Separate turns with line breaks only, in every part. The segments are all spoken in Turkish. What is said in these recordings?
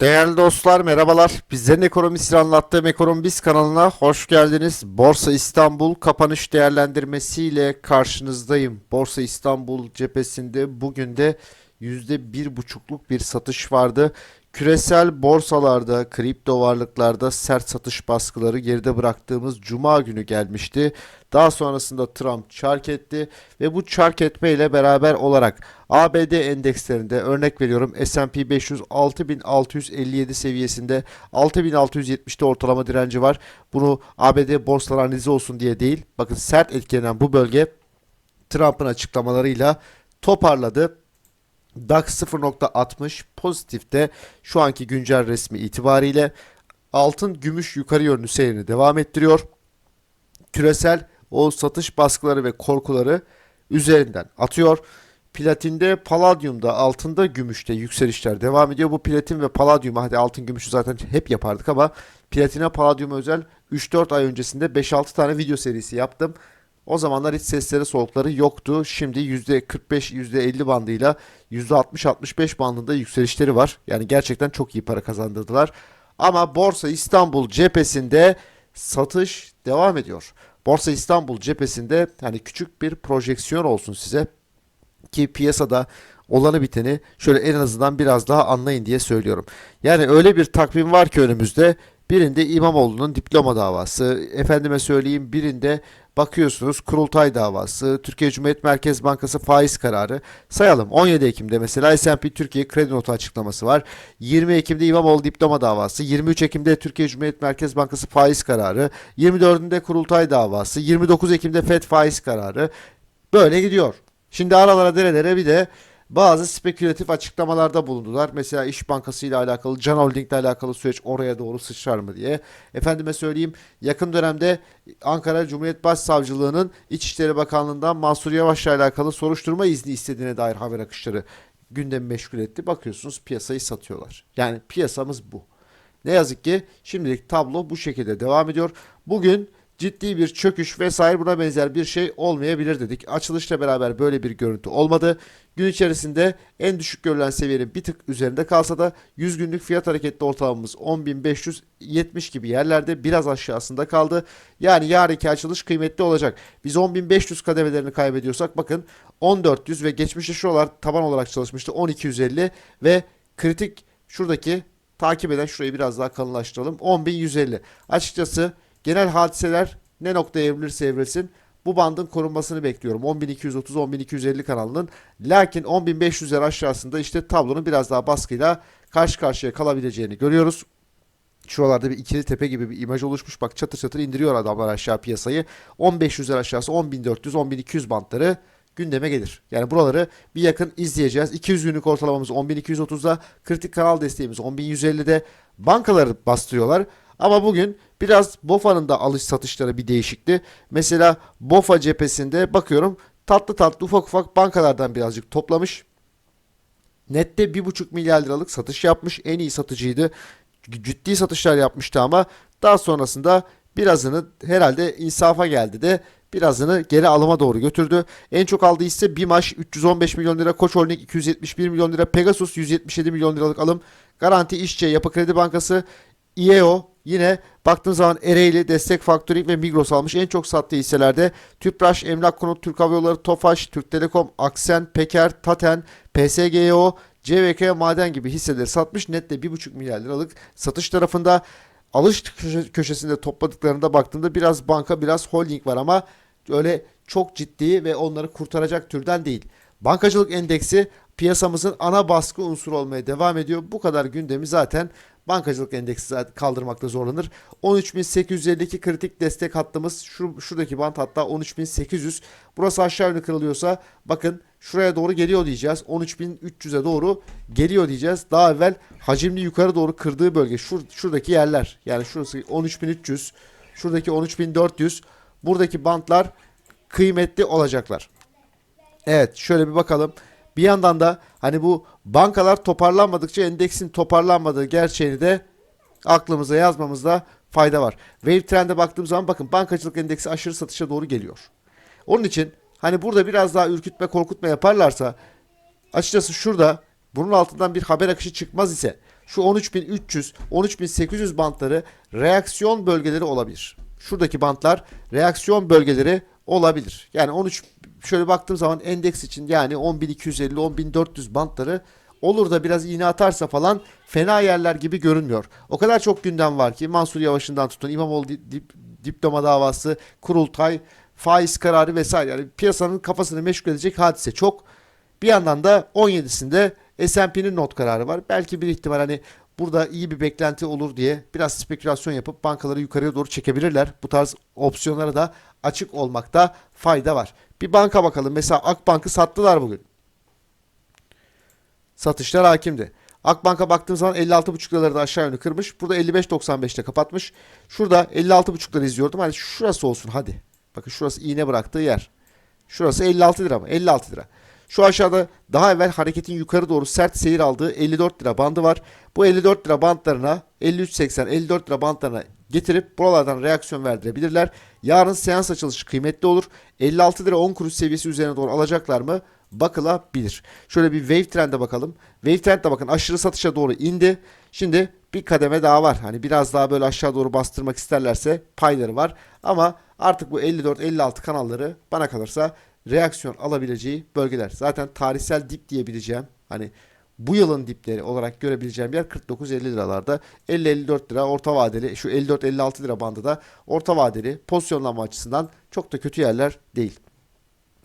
Değerli dostlar merhabalar. Bizlerin ekonomisini anlattığım Ekonomi Biz kanalına hoş geldiniz. Borsa İstanbul kapanış değerlendirmesiyle karşınızdayım. Borsa İstanbul cephesinde bugün de %1,5'luk bir satış vardı. Küresel borsalarda, kripto varlıklarda sert satış baskıları geride bıraktığımız cuma günü gelmişti. Daha sonrasında Trump çark etti ve bu çark etme ile beraber olarak ABD endekslerinde örnek veriyorum S&P 500 6657 seviyesinde 6670'te ortalama direnci var. Bunu ABD borsalar analizi olsun diye değil. Bakın sert etkilenen bu bölge Trump'ın açıklamalarıyla toparladı. DAX 0.60 pozitifte şu anki güncel resmi itibariyle altın gümüş yukarı yönlü seyrini devam ettiriyor. Küresel o satış baskıları ve korkuları üzerinden atıyor. Platinde, paladyumda, altında, gümüşte yükselişler devam ediyor. Bu platin ve paladyuma hadi altın gümüşü zaten hep yapardık ama platine paladyuma özel 3-4 ay öncesinde 5-6 tane video serisi yaptım. O zamanlar hiç sesleri solukları yoktu. Şimdi %45, %50 bandıyla %60-65 bandında yükselişleri var. Yani gerçekten çok iyi para kazandırdılar. Ama Borsa İstanbul cephesinde satış devam ediyor. Borsa İstanbul cephesinde hani küçük bir projeksiyon olsun size ki piyasada olanı biteni şöyle en azından biraz daha anlayın diye söylüyorum. Yani öyle bir takvim var ki önümüzde birinde İmamoğlu'nun diploma davası, efendime söyleyeyim birinde bakıyorsunuz kurultay davası, Türkiye Cumhuriyet Merkez Bankası faiz kararı. Sayalım 17 Ekim'de mesela S&P Türkiye kredi notu açıklaması var. 20 Ekim'de İmamoğlu diploma davası, 23 Ekim'de Türkiye Cumhuriyet Merkez Bankası faiz kararı, 24'ünde kurultay davası, 29 Ekim'de FED faiz kararı. Böyle gidiyor. Şimdi aralara derelere bir de bazı spekülatif açıklamalarda bulundular. Mesela İş Bankası ile alakalı, Can Holding ile alakalı süreç oraya doğru sıçrar mı diye. Efendime söyleyeyim yakın dönemde Ankara Cumhuriyet Başsavcılığı'nın İçişleri Bakanlığı'ndan Mansur Yavaş'la alakalı soruşturma izni istediğine dair haber akışları gündemi meşgul etti. Bakıyorsunuz piyasayı satıyorlar. Yani piyasamız bu. Ne yazık ki şimdilik tablo bu şekilde devam ediyor. Bugün ciddi bir çöküş vesaire buna benzer bir şey olmayabilir dedik. Açılışla beraber böyle bir görüntü olmadı. Gün içerisinde en düşük görülen seviyenin bir tık üzerinde kalsa da 100 günlük fiyat hareketli ortalamamız 10.570 gibi yerlerde biraz aşağısında kaldı. Yani yarınki açılış kıymetli olacak. Biz 10.500 kademelerini kaybediyorsak bakın 1400 ve geçmişte şuralar taban olarak çalışmıştı 1250 ve kritik şuradaki takip eden şurayı biraz daha kalınlaştıralım 10.150. Açıkçası genel hadiseler ne noktaya evrilirse evrilsin bu bandın korunmasını bekliyorum. 10.230-10.250 kanalının. Lakin 10.500'ler aşağısında işte tablonun biraz daha baskıyla karşı karşıya kalabileceğini görüyoruz. Şuralarda bir ikili tepe gibi bir imaj oluşmuş. Bak çatır çatır indiriyor adamlar aşağı piyasayı. 10.500'ler aşağısı 10.400-10.200 bantları gündeme gelir. Yani buraları bir yakın izleyeceğiz. 200 günlük ortalamamız 10.230'da, kritik kanal desteğimiz 10.150'de. Bankaları bastırıyorlar. Ama bugün biraz BOFA'nın da alış satışları bir değişikti. Mesela BOFA cephesinde bakıyorum tatlı tatlı ufak ufak bankalardan birazcık toplamış. Nette 1,5 milyar liralık satış yapmış. En iyi satıcıydı. Ciddi satışlar yapmıştı ama daha sonrasında birazını herhalde insafa geldi de birazını geri alıma doğru götürdü. En çok aldığı ise BİMAŞ 315 milyon lira, Koç Holding 271 milyon lira, Pegasus 177 milyon liralık alım, Garanti İşçi, Yapı Kredi Bankası, IEO yine baktığın zaman Ereğli, Destek Factoring ve Migros almış. En çok sattığı hisselerde Tüpraş, Emlak Konut, Türk Hava Yolları, Tofaş, Türk Telekom, Aksen, Peker, Taten, PSGO, CVK Maden gibi hisseleri satmış. Nette 1,5 milyar liralık satış tarafında alış köşesinde topladıklarında baktığımda biraz banka biraz holding var ama öyle çok ciddi ve onları kurtaracak türden değil. Bankacılık endeksi piyasamızın ana baskı unsuru olmaya devam ediyor. Bu kadar gündemi zaten bankacılık endeksi kaldırmakta zorlanır. 13.852 kritik destek hattımız şu, şuradaki bant hatta 13.800. Burası aşağı yönlü kırılıyorsa bakın şuraya doğru geliyor diyeceğiz. 13.300'e doğru geliyor diyeceğiz. Daha evvel hacimli yukarı doğru kırdığı bölge şur, şuradaki yerler. Yani şurası 13.300 şuradaki 13.400 buradaki bantlar kıymetli olacaklar. Evet şöyle bir bakalım. Bir yandan da hani bu bankalar toparlanmadıkça endeksin toparlanmadığı gerçeğini de aklımıza yazmamızda fayda var. Wave Trend'e baktığım zaman bakın bankacılık endeksi aşırı satışa doğru geliyor. Onun için hani burada biraz daha ürkütme korkutma yaparlarsa açıkçası şurada bunun altından bir haber akışı çıkmaz ise şu 13300, 13800 bantları reaksiyon bölgeleri olabilir. Şuradaki bantlar reaksiyon bölgeleri olabilir. Yani 13 şöyle baktığım zaman endeks için yani 10250 10400 bantları olur da biraz iğne atarsa falan fena yerler gibi görünmüyor. O kadar çok gündem var ki Mansur Yavaş'ından tutun İmamoğlu dip, dip, diploma davası, kurultay, faiz kararı vesaire. Yani piyasanın kafasını meşgul edecek hadise çok. Bir yandan da 17'sinde S&P'nin not kararı var. Belki bir ihtimal hani burada iyi bir beklenti olur diye biraz spekülasyon yapıp bankaları yukarıya doğru çekebilirler. Bu tarz opsiyonlara da açık olmakta fayda var. Bir banka bakalım. Mesela Akbank'ı sattılar bugün. Satışlar hakimdi. Akbank'a baktığım zaman 56,5 liraları da aşağı yönlü kırmış. Burada 55.95'te kapatmış. Şurada 56,5 lira izliyordum. Hani şurası olsun hadi. Bakın şurası iğne bıraktığı yer. Şurası 56 lira mı? 56 lira. Şu aşağıda daha evvel hareketin yukarı doğru sert seyir aldığı 54 lira bandı var. Bu 54 lira bantlarına 53.80 54 lira bantlarına getirip buralardan reaksiyon verdirebilirler. Yarın seans açılışı kıymetli olur. 56 lira 10 kuruş seviyesi üzerine doğru alacaklar mı? Bakılabilir. Şöyle bir wave trend'e bakalım. Wave trend'de bakın aşırı satışa doğru indi. Şimdi bir kademe daha var. Hani biraz daha böyle aşağı doğru bastırmak isterlerse payları var. Ama artık bu 54-56 kanalları bana kalırsa reaksiyon alabileceği bölgeler. Zaten tarihsel dip diyebileceğim hani bu yılın dipleri olarak görebileceğim yer 49-50 liralarda. 50-54 lira orta vadeli şu 54-56 lira bandı da orta vadeli pozisyonlanma açısından çok da kötü yerler değil.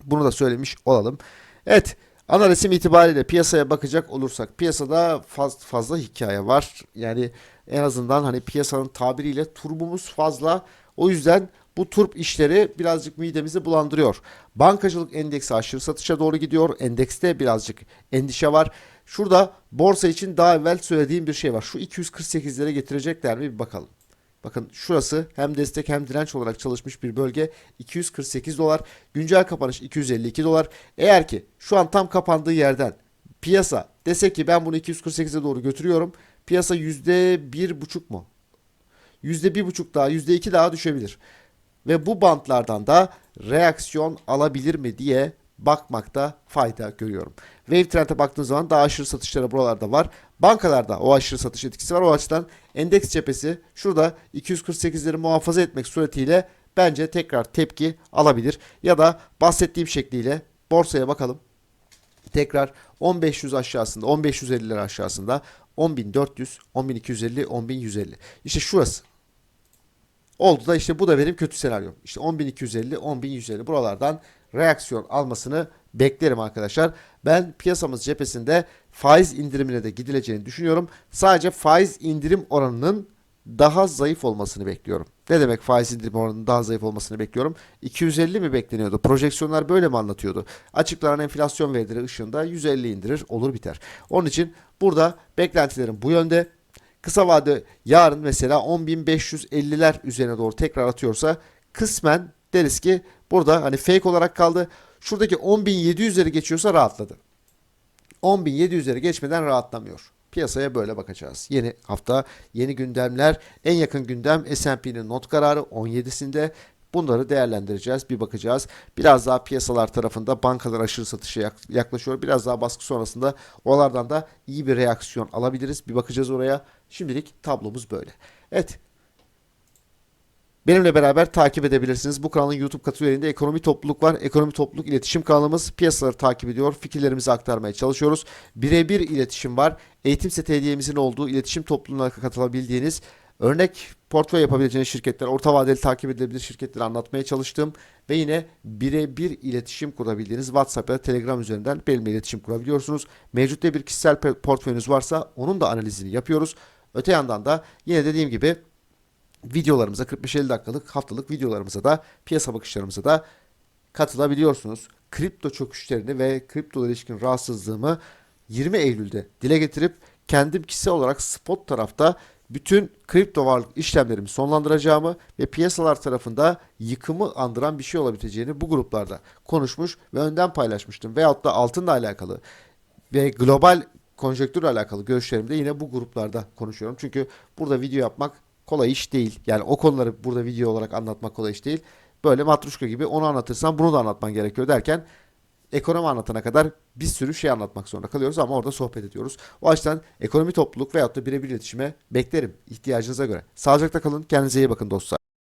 Bunu da söylemiş olalım. Evet ana resim itibariyle piyasaya bakacak olursak piyasada faz, fazla hikaye var. Yani en azından hani piyasanın tabiriyle turbumuz fazla. O yüzden bu turp işleri birazcık midemizi bulandırıyor. Bankacılık endeksi aşırı satışa doğru gidiyor. Endekste birazcık endişe var. Şurada borsa için daha evvel söylediğim bir şey var. Şu 248'lere getirecekler mi bir bakalım. Bakın şurası hem destek hem direnç olarak çalışmış bir bölge. 248 dolar. Güncel kapanış 252 dolar. Eğer ki şu an tam kapandığı yerden piyasa dese ki ben bunu 248'e doğru götürüyorum. Piyasa %1,5 mu? %1,5 daha %2 daha düşebilir. Ve bu bantlardan da reaksiyon alabilir mi diye bakmakta fayda görüyorum. Wave Trend'e baktığınız zaman daha aşırı satışlara buralarda var. Bankalarda o aşırı satış etkisi var. O açıdan endeks cephesi şurada 248'leri muhafaza etmek suretiyle bence tekrar tepki alabilir. Ya da bahsettiğim şekliyle borsaya bakalım. Tekrar 10500 aşağısında 10550'ler aşağısında 10400, 10250, 10150. İşte şurası. Oldu da işte bu da benim kötü senaryo. İşte 10250, 10150 buralardan reaksiyon almasını beklerim arkadaşlar. Ben piyasamız cephesinde faiz indirimine de gidileceğini düşünüyorum. Sadece faiz indirim oranının daha zayıf olmasını bekliyorum. Ne demek faiz indirim oranının daha zayıf olmasını bekliyorum? 250 mi bekleniyordu? Projeksiyonlar böyle mi anlatıyordu? Açıklanan enflasyon verileri ışığında 150 indirir, olur biter. Onun için burada beklentilerim bu yönde. Kısa vade yarın mesela 10.550'ler üzerine doğru tekrar atıyorsa kısmen deriz ki burada hani fake olarak kaldı. Şuradaki 10.700'leri geçiyorsa rahatladı. 10.700'leri geçmeden rahatlamıyor. Piyasaya böyle bakacağız. Yeni hafta yeni gündemler. En yakın gündem S&P'nin not kararı 17'sinde. Bunları değerlendireceğiz, bir bakacağız. Biraz daha piyasalar tarafında bankalar aşırı satışa yaklaşıyor. Biraz daha baskı sonrasında oralardan da iyi bir reaksiyon alabiliriz. Bir bakacağız oraya. Şimdilik tablomuz böyle. Evet, Benimle beraber takip edebilirsiniz. Bu kanalın YouTube katı üyeliğinde ekonomi topluluk var. Ekonomi topluluk iletişim kanalımız piyasaları takip ediyor. Fikirlerimizi aktarmaya çalışıyoruz. Birebir iletişim var. Eğitim seti hediyemizin olduğu iletişim topluluğuna katılabildiğiniz örnek portföy yapabileceğiniz şirketler, orta vadeli takip edilebilir şirketleri anlatmaya çalıştım. Ve yine birebir iletişim kurabildiğiniz WhatsApp ya da Telegram üzerinden benimle iletişim kurabiliyorsunuz. Mevcutta bir kişisel portföyünüz varsa onun da analizini yapıyoruz. Öte yandan da yine dediğim gibi videolarımıza 45-50 dakikalık haftalık videolarımıza da piyasa bakışlarımıza da katılabiliyorsunuz. Kripto çöküşlerini ve kripto ilişkin rahatsızlığımı 20 Eylül'de dile getirip kendim kişisel olarak spot tarafta bütün kripto varlık işlemlerimi sonlandıracağımı ve piyasalar tarafında yıkımı andıran bir şey olabileceğini bu gruplarda konuşmuş ve önden paylaşmıştım. Veyahut da altınla alakalı ve global konjektürle alakalı görüşlerimi de yine bu gruplarda konuşuyorum. Çünkü burada video yapmak kolay iş değil. Yani o konuları burada video olarak anlatmak kolay iş değil. Böyle matruşka gibi onu anlatırsan bunu da anlatman gerekiyor derken ekonomi anlatana kadar bir sürü şey anlatmak zorunda kalıyoruz ama orada sohbet ediyoruz. O açıdan ekonomi topluluk veyahut da birebir iletişime beklerim ihtiyacınıza göre. Sağlıcakla kalın, kendinize iyi bakın dostlar.